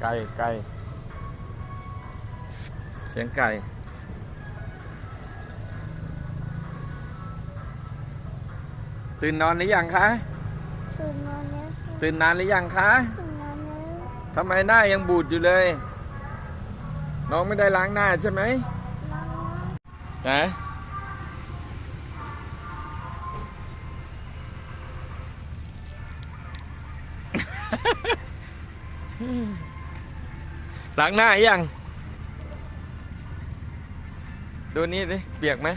ไก่ไก่เสียงไก่ตื่นนอนหรือยังคะถึงนอนแล้วตื่นนานหรือยังคะถึงนอนแล้วทำไมหน้ายังบูดอยู่เลย น้องไม่ได้ล้างหน้าใช่ไหมนอนแล้วนะ ล้างหน้ายัง ดูนี่สิเปียกไหม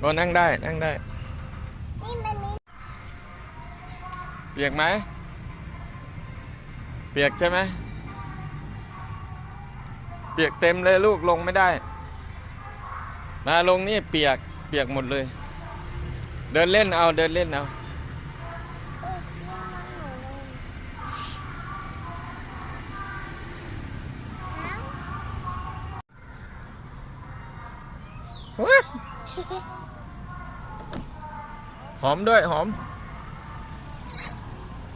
ก็นั่งได้ นั่งได้นี่มันมีเปียกไหม เปียกใช่ไหม เปียกเต็มเลยลูกลงไม่ได้ มาลงนี่เปียก เปียกหมดเลย เดินเล่นเอา เดินเล่นเอา เออนี่มันหนูเลยเอ้า หอมด้วยหอม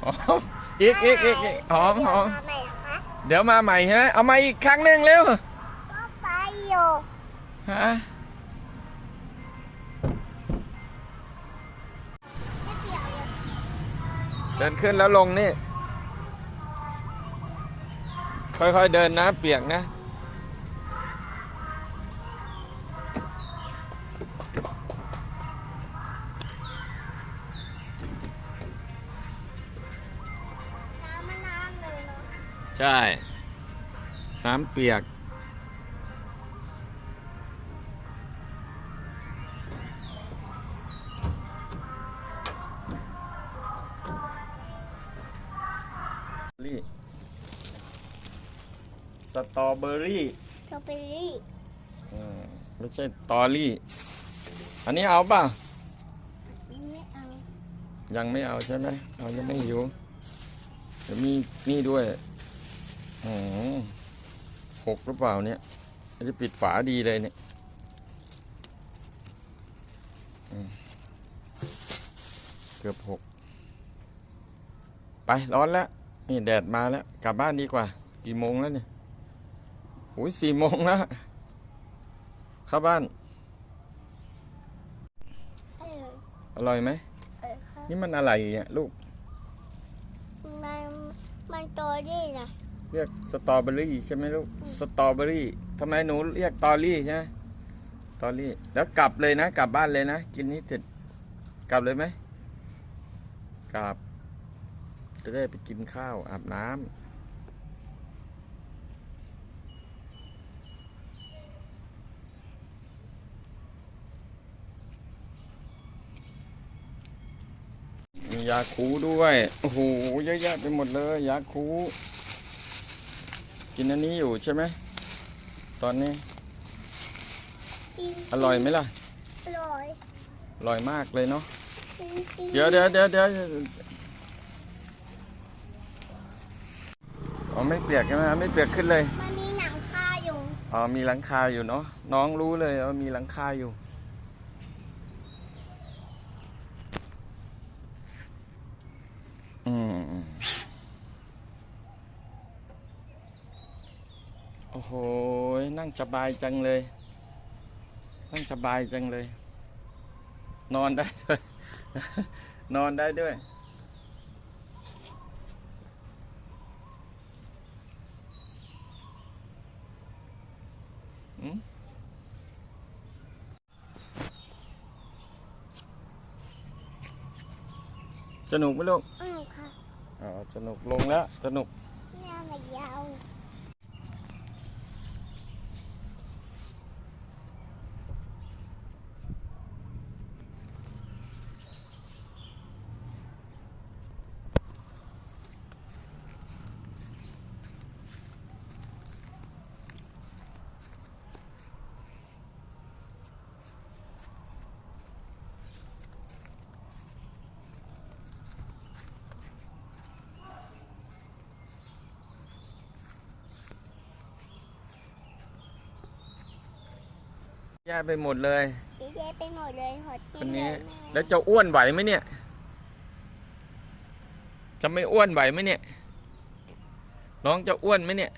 หอม อีกอีกอีกอีกหอมหอมเดี๋ยวมาใหม่เหรอคะเดี๋ยวมาใหม่ฮะ เอามาอีกครั้งหนึ่งเร็ว ก็ไปอยู่ฮะไม่เปียกเลยเดินขึ้นแล้วลงนี่ ค่อยๆเดินนะ เปียกนะ ใช่ น้ำเปียกลี่สตรอเบอรี่สตรอเบอรี่อืมไม่ใช่ตอรี่ อันนี้เอาป่ะ ไม่เอายังไม่เอาใช่ไหมเอายังไม่หิวเดี๋ยวมีนี่ด้วยอ๋อ หกหรือเปล่าเนี่ยจะปิดฝาดีเลยเนี่ยอืมเกือบหกไปร้อนแล้ว นี่แดดมาแล้ว กลับบ้านดีกว่า กี่โมงแล้วเนี่ยโอ้ยสี่โมงแล้วเข้าบ้านเอออร่อยไหมเออค่ะนี่มันอะไรเนี่ยลูก มันมันตัวนี่นะ เรียกสตรอเบอรี่ใช่ไหมลูกสตรอเบอรี่ทำไมหนูเรียกตอรี่ใช่ไหมตอรี่แล้วกลับเลยนะ กลับบ้านเลยนะ กินนี้เสร็จกลับเลยไหมกลับ จะได้ไปกินข้าวอาบน้ำมียาคูด้วย โอ้โห เยอะแยะไปหมดเลย ยาคู กินอันนี้อยู่ใช่ไหมตอนนี้อร่อยไหมล่ะ อร่อยอร่อยมากเลยเนาะจริงๆเดี๋ยวเดี๋ยวเดี๋ยวเดี๋ยวอ๋อไม่เปียกใช่ไหมไม่เปียกขึ้นเลยมันมีหนังคาอยู่ อ๋อมีหลังคาอยู่เนาะน้องรู้เลยว่ามีหลังคาอยู่ โอ้โห นั่งสบายจังเลย นั่งสบายจังเลย นอนได้ด้วย นอนได้ด้วย อืมสนุกไหมลูกอ้าวค่ะ อ๋อ สนุกลงแล้ว สนุกเนี่ยมันยาว ย่ไปหมดเลยดีเจไปหมดเลยหอดคชิ้นนนี้ เลยแล้วจะอ้วนไหวไหมเนี่ย จะไม่อ้วนไหวไหมเนี่ย น้องจะอ้วนไหมเนี่ย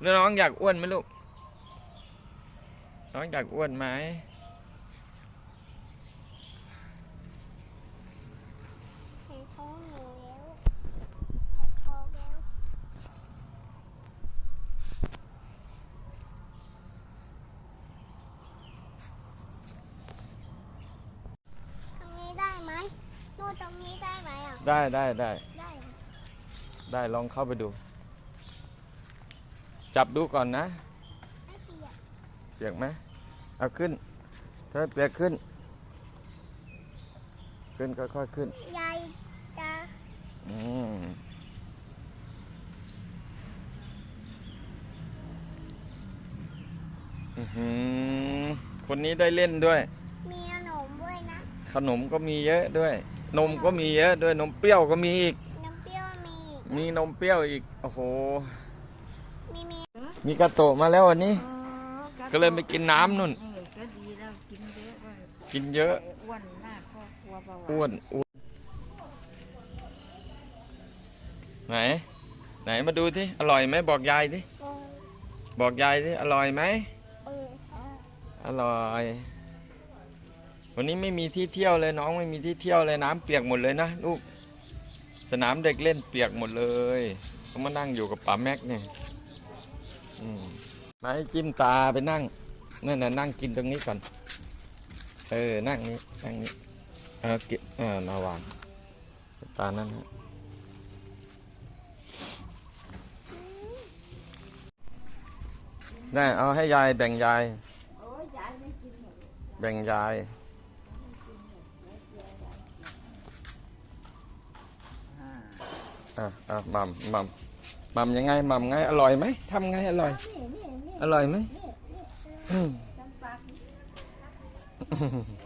แล้วน้องอยากอ้วนไหมลูก น้องอยากอ้วนไหม เห็นท้องหนูแล้วเห็นท้องแล้วตรงนี้ได้ไหมนู่นตรงนี้ได้ ไหมอะได้ได้ได้ได้เหรอได้ลองเข้าไปดู จับดูก่อนนะ ไม่เปียกเปียกไหมเอาขึ้น ถ้าเปียกขึ้น ขึ้นค่อยๆขึ้น ยายจะอืมอื้อหือคนนี้ได้เล่นด้วย มีขนมด้วยนะ ขนมก็มีเยอะด้วย นมก็มีเยอะด้วยนมเปรี้ยวก็มีอีก น้ำเปรี้ยวมีอีกมีนมเปรี้ยวอีก โอ้โห มีมีมีกระโตะมาแล้ววันนี้ อ๋อก็เลยไปกินน้ำนุ่นนี่ก็ดีแล้วกินเยอะก็กินเยอะ อ้วนมากก็กลัวเบาหวานอ้วนอ้วนไหน ไหนมาดูที่อร่อยไหมบอกยายดิเออบอกยายดิอร่อยไหม เออเอออร่อย วันนี้ไม่มีที่เที่ยวเลยน้องไม่มีที่เที่ยวเลยน้ำเปียกหมดเลยนะลูกสนามเด็กเล่นเปียกหมดเลยเขามานั่งอยู่กับป๋าแม็กเนี่ยมาให้จิ้มตาไปนั่งนั่นน่ะนั่งกินตรงนี้ก่อนเออนั่งนี้นั่งนี้เออกินเออมาวางตานั่นฮะได้เอาให้ยายแบ่งยายแบ่งยาย อ่าอะอะหมัมหมัมหมัมยังไงหมัมไงอร่อยไหมทำไงอร่อยนี่นี่นี่อร่อยไหมอืมจำปากโอ้